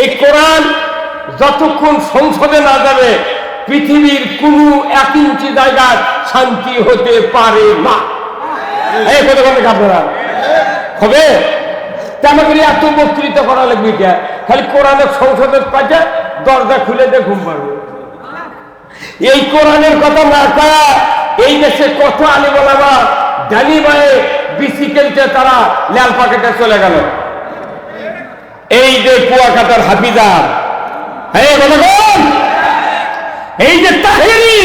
এই কোরআন যতক্ষণ সংসদে না যাবে, পৃথিবীর কোনো এক ইঞ্চি জায়গায় শান্তি হতে পারে না। হবে? তা আমাকে এত বক্তৃতা করা লাগবে কে? খালি কোরআনের সংসদের পাশে দরজা খুলে দিয়ে ঘুম এই কোরআনের কথা না এই দেশে কত আলী বলাবা ডালি বায়ে বিসি খেলতে তারা লাল পাকেটে চলে গেল। এই যে কুয়াকাটার হাফিজার হ্যাঁ এই যে তাহেরি,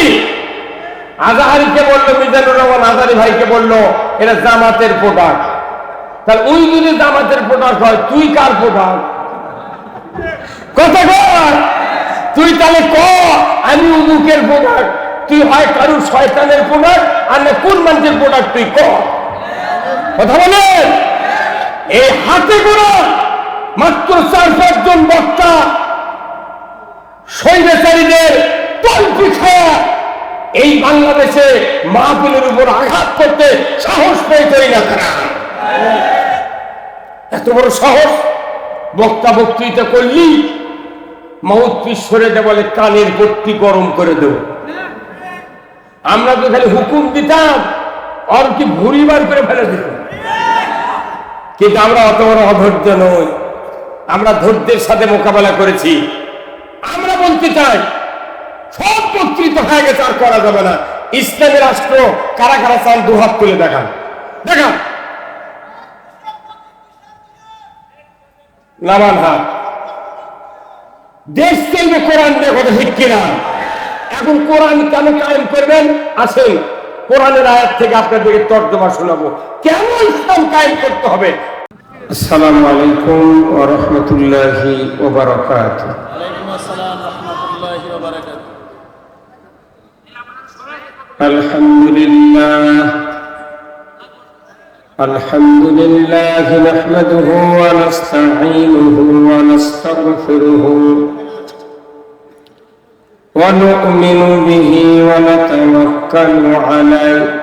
আজাহারিকে বলল, মিজানুর রহমান আজারি ভাইকে বলল, এটা জামাতের প্রোডাক্ট তাহলে ওই যদি জামাতের প্রোডাক্ট হয়, তুই কার প্রোডাক্ট কথা কর তুই তাহলে ক? আমি উমুকের প্রোডাক্ট তুই হয় কারুর শয়তানের প্রোডাক্ট আর না কোন মানুষের প্রোডাক্ট তুই ক? কথা বলেন? এই হাতে করে মাত্র চার পাঁচজন বক্তা স্বৈরাচারীদের তল্পি খাওয়া এই বাংলাদেশে মাহফিলের উপর আঘাত করতে সাহস পেয়েছেই না তারা। এত বড় সাহস বক্তা বক্তৃতা করলি মাউথ পিস বলে কানের পট্টি গরম করে দেব। আমরা তো খালি হুকুম দিতাম কি ভুড়ি বার করে ফেলে দিতাম। কিন্তু আমরা অত বড় অধৈর্য নই। আমরা ধৈর্যের সাথে মোকাবেলা করেছি। আমরা বলতে চাই, সব বক্তৃতা হয়ে গেছে, আর করা যাবে না। ইসলামী রাষ্ট্র কারা কারা চান দুহাত তুলে দেখান। দেখান। নামান হাত। দেশ চলবে কোরআন দিয়ে কথা ঠিক কিনা? এখন কোরআন কেন কায়েম করবেন? আসেন, কোরআনের আয়াত থেকে আপনাদেরকে তর্জমা শোনাবো। কেন ইসলাম কায়েম করতে হবে? السلام عليكم ورحمة الله وبركاته. عليكم السلام ورحمة الله وبركاته. الحمد لله. الحمد لله نحمده ونستعينه ونستغفره ونؤمن به ونتوكل عليه.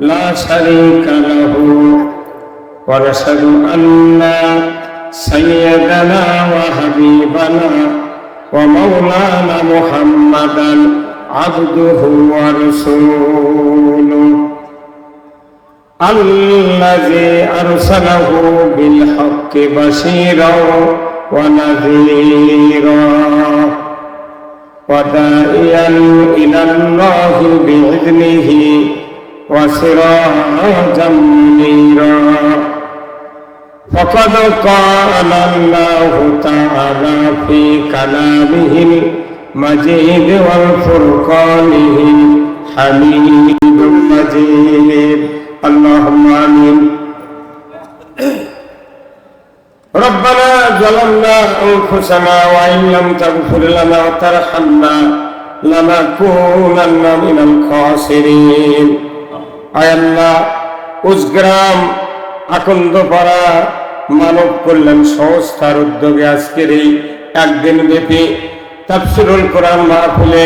لا شريك له ونشهد ان سيدنا وحبيبنا ومولانا محمدا عبده ورسوله الذي أرسله بالحق بشيرا ونذيرا ودائيا إلى الله بإذنه وسراجا منيرا فقد قال الله تعالى في كلامه المجيد والفرقانه الحميد المجيد اللهم امين ربنا ظلمنا انفسنا وان لم تغفر لنا وترحمنا لنكونن من الخاسرين আয় আল্লাহ উসগ্রাম আকন্দপাড়া মানব কল্যাণ সংস্থার উদ্যোগে আজকের এই একদিন ব্যাপী তাফসিরুল কোরআন মাহফিলে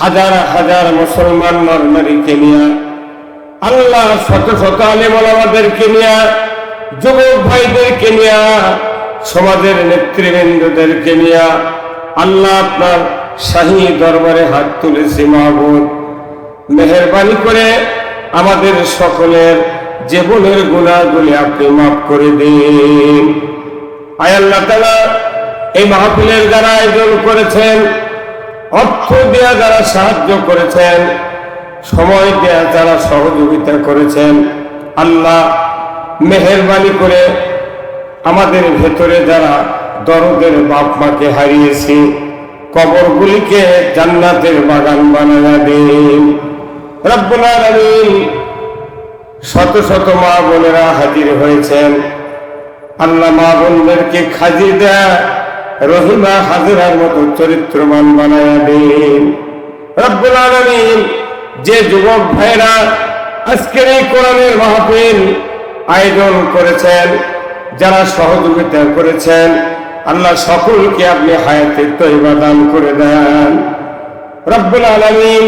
হাজার হাজার মুসলমান নরনারীকে নিয়ে আল্লাহ শত শত আলিম আমাদেরকে নিয়ে, যুবক ভাইদেরকে নিয়ে, সমাজের নেতৃবৃন্দদেরকে নিয়ে আল্লাহ আপনার শাহী দরবারে হাত তুলেছি মাহবুব। মেহরবানি করে আমাদের সকলের জীবনের গুণাগুলি আপনি মাফ করে দিন। আয় আল্লাহ তালা এই মাহফিলের যারা আয়োজন করেছেন, অর্থ দেয়া যারা সাহায্য করেছেন, সময় দেয়া যারা সহযোগিতা করেছেন, আল্লাহ মেহরবানি করে আমাদের ভেতরে যারা দরদের বাপ মাকে হারিয়েছি, কবরগুলিকে জান্নাতের বাগান বানায়া দিন। শত শত মা বোনেরা হাজির হয়েছেন। আল্লাহ মা বোনদেরকে খাজি দেয়, রহিমা হাজিরার মতো চরিত্রবান বানায়া দিন। রব্বুল যে যুবক ভাইরা আজকের এই কোরআনের মাহফিল আয়োজন করেছেন, যারা সহযোগিতা করেছেন, আল্লাহ সকলকে আপনি হায়াতের তৈবা দান করে দেন। রব্বুল আলামিন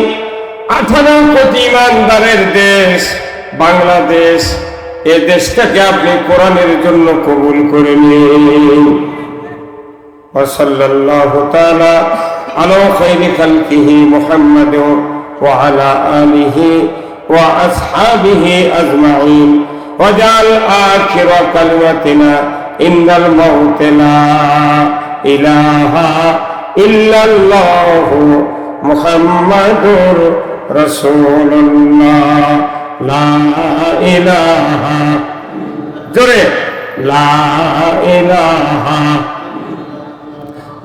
আঠারো কোটি ইমানদারের দেশ বাংলাদেশ এ দেশটাকে আপনি কোরআনের জন্য কবুল করে নিন وصلى الله تعالى على خير خلقه محمد وعلى آله وأصحابه أجمعين وجعل آخر كلمتنا إن الموت لا إله إلا الله محمد লা ইলাহা, জোরে, লা ইলাহা,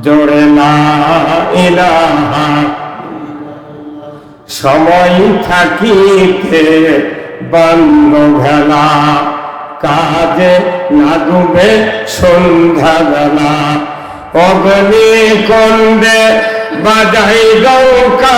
জোরে, লা ইলাহা। সময় থাকিতে বন্ধ ভেলা, কাজে না ডুবে সন্ধ্যাবেলা অগ্নি কন্দে বাজাই গৌকা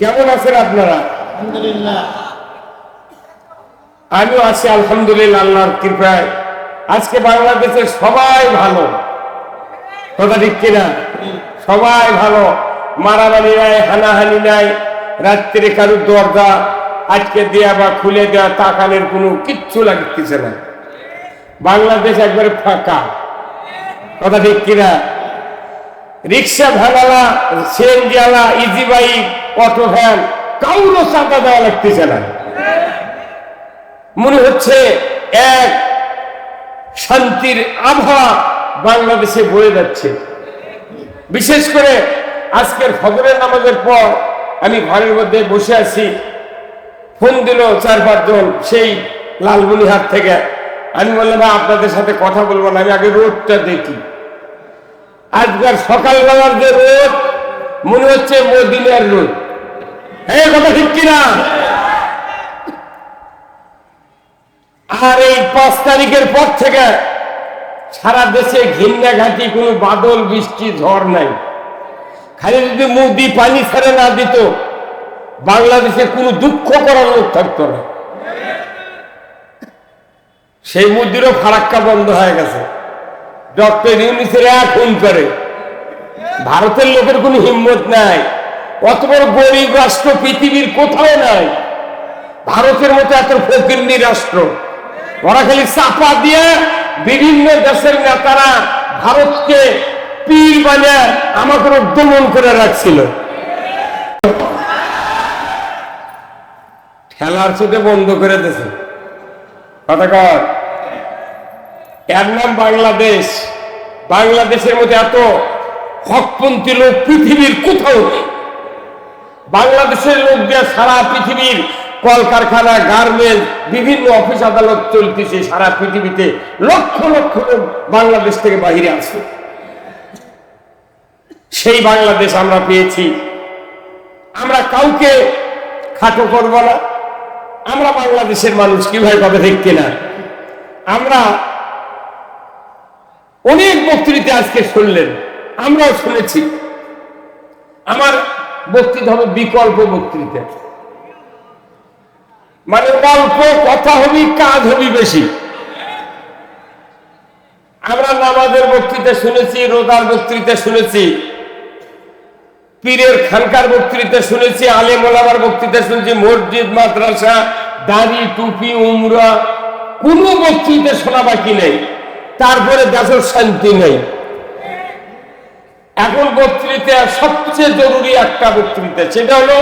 কেমন আছেন আপনারা? আমিও আছি আলহামদুলিল্লাহ আল্লাহর কৃপায়। আজকে বাংলাদেশে সবাই ভালো। কথা ঠিক কিনা? সবাই ভালো। মারামারি নাই হানাহানি নাই রাত্রে কারুর দরজা আজকে দেয়া বা খুলে দেওয়া তাকানের কোনো কিচ্ছু লাগতেছে না। বাংলাদেশ একবারে ফাঁকা। কথা ঠিক কিনা? রিক্সা ভ্যানালা আলা ইজি বাইক অটো ভ্যান কাউরও চাঁদা দেওয়া লাগতেছে না। মনে হচ্ছে এক শান্তির আবহাওয়া বাংলাদেশে বয়ে যাচ্ছে। বিশেষ করে আজকের ফজরের নামাজের পর আমি ঘরের মধ্যে বসে আছি। ফোন দিল চার পাঁচজন সেই লালমনিহাট থেকে। আমি বললাম আপনাদের সাথে কথা বলব না, আমি আগে রোডটা দেখি। আজকাল সকালবেলার যে রোদ, মনে হচ্ছে মদিনার রোদ। কথা ঠিক কিনা? আর এই পাঁচ তারিখের পর থেকে সারা দেশে ঘাটি কোনো বাদল, বৃষ্টি, ঝড় নাই। খালি যদি মোদি পানি ছেড়ে না দিত, বাংলাদেশে কোনো দুঃখ করার লোক থাকতো না। সেই মুদিরও ফারাক্কা বন্ধ হয়ে গেছে। ডক্টর ইউনিসের খুন করে। ভারতের লোকের কোনো হিম্মত নাই। অত বড় গরিব রাষ্ট্র পৃথিবীর কোথাও নাই। ভারতের মতো এত ফকিরনি রাষ্ট্র। ওরা খালি চাপা দিয়ে বিভিন্ন দেশের নেতারা ভারতকে পীর বানিয়ে আমাকে দমন করে রাখছিল। খেলার সাথে বন্ধ করে দিয়েছে। কথা এর নাম বাংলাদেশ। বাংলাদেশের মধ্যে এত হকপন্থী লোক পৃথিবীর কোথাও নেই। বাংলাদেশের লোক দিয়ে সারা পৃথিবীর কলকারখানা গার্মেন্ট বিভিন্ন অফিস আদালত চলতেছে সারা পৃথিবীতে। লক্ষ লক্ষ লোক বাংলাদেশ থেকে বাহিরে আসে সেই বাংলাদেশ আমরা পেয়েছি। আমরা কাউকে খাটো করব না। আমরা বাংলাদেশের মানুষ কীভাবে কথা ঠিক কিনা আমরা অনেক বক্তৃতা আজকে শুনলেন। আমরাও শুনেছি। আমার বক্তৃতা হবে বিকল্প বক্তৃতা। মানে অল্প কথা হবি, কাজ হবি বেশি। আমরা নামাজের বক্তৃতা শুনেছি রোদার বক্তৃতা শুনেছি, পীরের খানকার বক্তৃতা শুনেছি, আলেম ওলামার বক্তৃতা শুনেছি, মসজিদ, মাদ্রাসা, দাড়ি, টুপি, উমরা, কোনো বক্তৃতা শোনা বাকি নেই। তারপরে দেশের শান্তি নেই। এখন বক্তৃতা, সবচেয়ে জরুরি একটা বক্তৃতা, সেটা হলো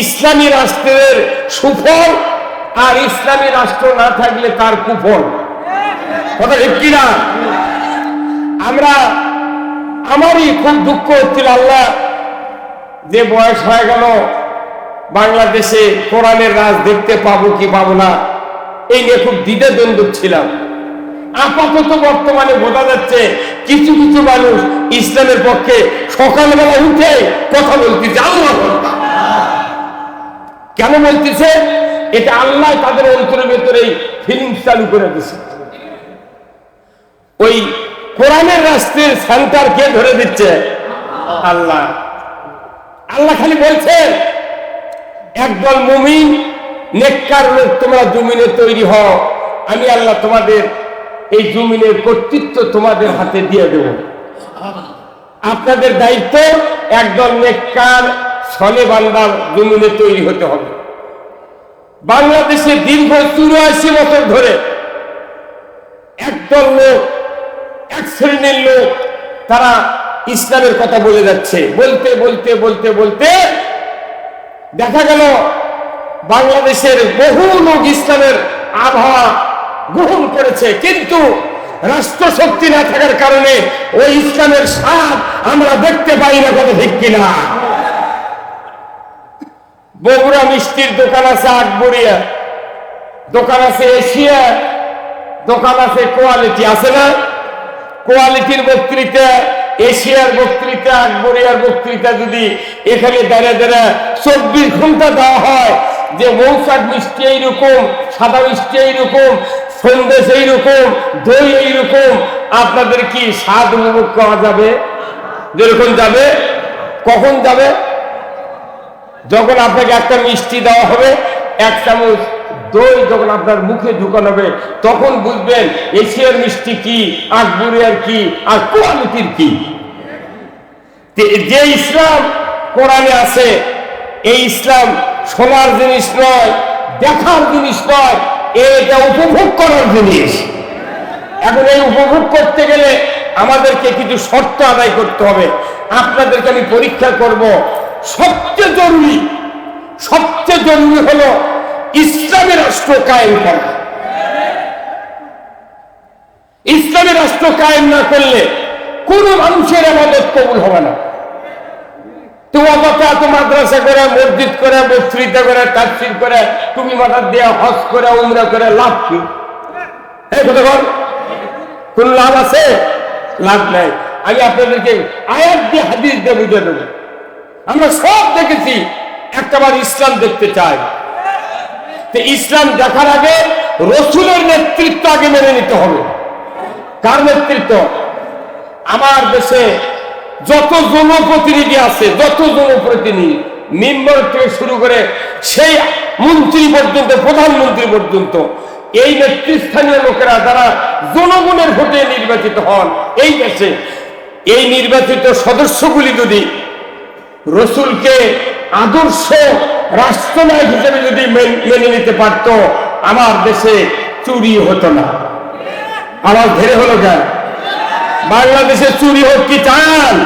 ইসলামী রাষ্ট্রের সুফল আর ইসলামী রাষ্ট্র না থাকলে তার কুফল। কথা কিনা আমরা, আমারই খুব দুঃখ হচ্ছিল, আল্লাহ যে বয়স হয়ে গেল, বাংলাদেশে কোরআনের রাজ দেখতে পাবো কি পাবো না, এই নিয়ে খুব দ্বিধা দ্বন্দ্ব ছিলাম। আপাতত বর্তমানে বোঝা যাচ্ছে কিছু কিছু মানুষ ইসলামের পক্ষে সকালবেলা উঠে কথা বলতেছে আল্লাহ কেন বলতেছে? এটা আল্লাহ তাদের অন্তরের ভেতরে ফিলিংস চালু করে দিছে ওই কোরআনের রাস্তার সেন্টার কে ধরে দিচ্ছে? আল্লাহ। আল্লাহ খালি বলছেন একদল মুমিন, নেককার লোক তোমরা জমিনে তৈরি হও, আমি আল্লাহ তোমাদের এই জমিনের কর্তৃত্ব তোমাদের হাতে দিয়ে দেব। আপনাদের দায়িত্ব, একদল নেককার ছলে বান্দার জমিনে তৈরি হতে হবে। বাংলাদেশে দীর্ঘ চুরাশি বছর ধরে একদল লোক, এক শ্রেণির লোক, তারা ইসলামের কথা বলে যাচ্ছে। বলতে বলতে বলতে বলতে দেখা গেল, বাংলাদেশের বহু লোক ইসলামের আবহাওয়া গ্রহণ করেছে, কিন্তু রাষ্ট্র শক্তি না থাকার কারণে ওই ইসলামের স্বাদ আমরা দেখতে পাই না কত ঠিক কিনা। বগুড়া মিষ্টির দোকান আছে আকবরিয়া, দোকান আছে এশিয়া, দোকান আছে কোয়ালিটি, আছে না? কোয়ালিটির বক্তৃতা, এশিয়ার বক্তৃতা, আকবরিয়ার বক্তৃতা যদি এখানে দাঁড়া দাঁড়া চব্বিশ ঘণ্টা দেওয়া হয়, যে মৌসাক মিষ্টি এইরকম, সাদা মিষ্টি এইরকম সন্দেশ এইরকম দই এইরকম আপনাদের কি স্বাদ উপভোগ করা যাবে? যেরকম যাবে? কখন যাবে? যখন আপনাকে একটা মিষ্টি দেওয়া হবে, এক চামচ দই যখন আপনার মুখে ঢুকানো হবে, তখন বুঝবেন এশিয়ার মিষ্টি কি আকবরিয়ার কি, আর কোয়ালিটির কি। যে ইসলাম কোরআনে আছে, এই ইসলাম শোনার জিনিস নয়, দেখার জিনিস নয় এটা উপভোগ করার জিনিস। এখন এই উপভোগ করতে গেলে আমাদেরকে কিছু শর্ত আদায় করতে হবে। আপনাদেরকে আমি পরীক্ষা করব। সবচেয়ে জরুরি সবচেয়ে জরুরি হলো ইসলামী রাষ্ট্র কায়েম করা। ইসলামী রাষ্ট্র কায়েম না করলে কোন মানুষের আমাদের কবুল হবে না। করে করে করে করে, তুমি করে, উমরা করে লাভ বল। লাভ আছে? লাভ নাই। হাদিস আমরা সব দেখেছি, একটাবার ইসলাম দেখতে চাই। ইসলাম দেখার আগে রসুলের নেতৃত্ব আগে মেনে নিতে হবে। কার নেতৃত্ব? আমার দেশে যত জনপ্রতিনিধি আছে, যত জনপ্রতিনিধি মেম্বার থেকে শুরু করে সেই মন্ত্রী পর্যন্ত, প্রধানমন্ত্রী পর্যন্ত, এই নেতৃস্থানীয় লোকেরা যারা জনগণের ভোটে নির্বাচিত হন, এই দেশে, এই নির্বাচিত সদস্যগুলি যদি রসুলকে আদর্শ রাষ্ট্রনায়ক হিসেবে যদি মেন- নিতে পারত, আমার দেশে চুরি হতো না। আমার ধেরে হলো কেন? বাংলাদেশে চুরি হোক কি চান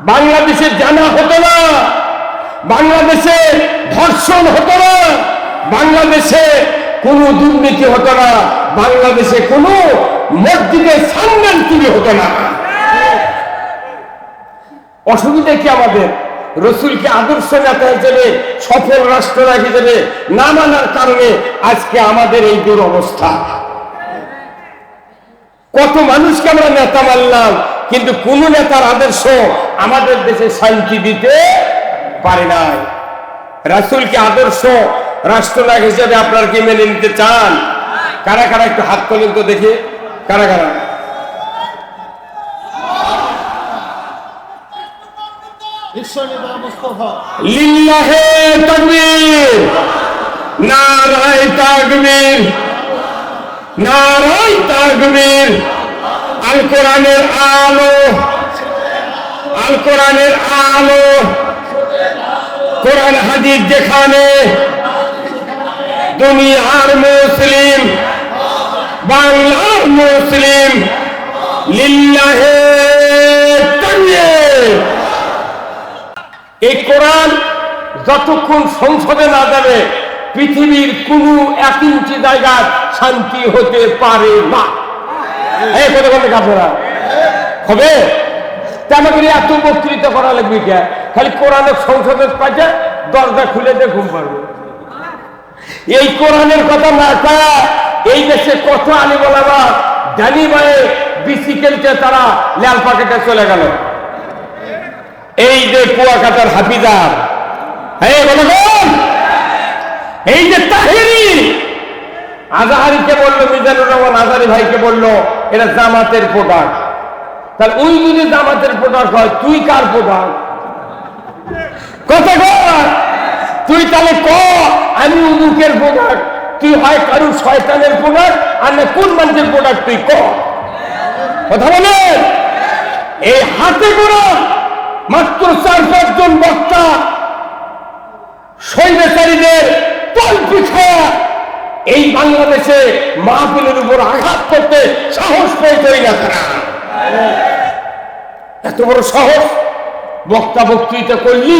বাংলাদেশে জানা হতো না। বাংলাদেশে ধর্ষণ হতো না। বাংলাদেশে কোনো দুর্নীতি হতো না। বাংলাদেশে কোনো মসজিদের সামনের চুরি হতো না। অসুবিধা কি আমাদের? রসুলকে আদর্শ নেতা হিসেবে, সফল রাষ্ট্রনায়ক হিসেবে না মানার কারণে আজকে আমাদের এই দুরবস্থা। কত মানুষকে আমরা নেতা মানলাম, কিন্তু কোন নেতার আদর্শ আমাদের দেশে শান্তি দিতে পারে নাই। রাসুলকে আদর্শ রাষ্ট্রনায়ক হিসেবে আপনার কি মেনে নিতে চান? কারা কারা একটু হাত তোলেন তো দেখে, কারা কারা? লিল্লাহে তাকবীর, নারায় তাকবীর। নারায় তাকবীর। আল কোরআনের আলো। আল কোরআনের আলো। কোরআন, হাদিস যেখানে দুনিয়ার মুসলিম, বাংলার মুসলিম, লিল্লাহে এই কোরআন যতক্ষণ সংসদে না যাবে পৃথিবীর কোন এক ইঞ্চি জায়গা শান্তি হতে পারে না। এই কথা বলতে হবে? এত বক্তৃতা করা লাগবে কে? খালি কোরআনের সংসদের পাশে দরজা খুলে দিয়ে ঘুম পারবে এই কোরআনের কথা না এই দেশে কত আলী বলাবা জানি ভাই বিসিকেলতে তারা লাল পাকেটে চলে গেল। এই যে কুয়াকাটার হাফিজার হ্যাঁ বলবেন এই যে তাহেরি, আজাহারিকে বলল, মিজানুর রহমান আজারি ভাইকে বলল, এটা জামাতের প্রোডাক্ট তাহলে ওই যদি জামাতের প্রোডাক্ট হয়, তুই কার প্রোডাক্ট কথা কর তুই তাহলে ক? আমি উমুকের প্রোডাক্ট তুই হয় কারু শয়তানের প্রোডাক্ট আর না কোন মানুষের প্রোডাক্ট তুই ক? কথা বলে এই হাতে করা মাত্র চার পাঁচজন বক্তা সৈন্যচারীদের খাওয়া এই বাংলাদেশে মাহফিলের উপর আঘাত করতে সাহস পেয়েছই না তারা। এত বড় সাহস বক্তা বক্তৃতা করলি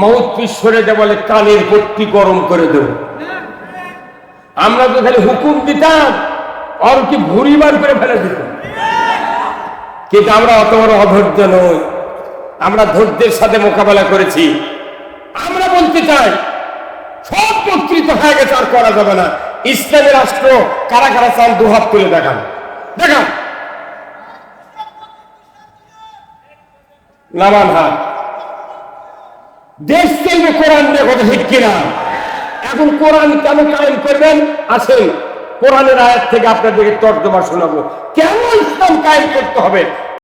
মাউথ পিস বলে, কানের পট্টি গরম করে দেব। আমরা তো খালি হুকুম দিতাম, আর কি ভুড়ি বার করে ফেলে দিত। কিন্তু আমরা অত বড় অধৈর্য নই। আমরা ধৈর্যের সাথে মোকাবেলা করেছি। আমরা বলতে চাই বক্তৃতা হয়ে গেছে, আর করা যাবে না। ইসলামী রাষ্ট্র কারা কারা চান দুহাত তুলে দেখান। দেখান। নামান হাত। দেশ চলবে কোরআন দিয়ে কথা ঠিক কিনা? এখন কোরআন কেন কায়েম করবেন? আসেন, কোরআনের আয়াত থেকে আপনাদেরকে তর্জমা শোনাবো। কেন ইসলাম কায়েম করতে হবে?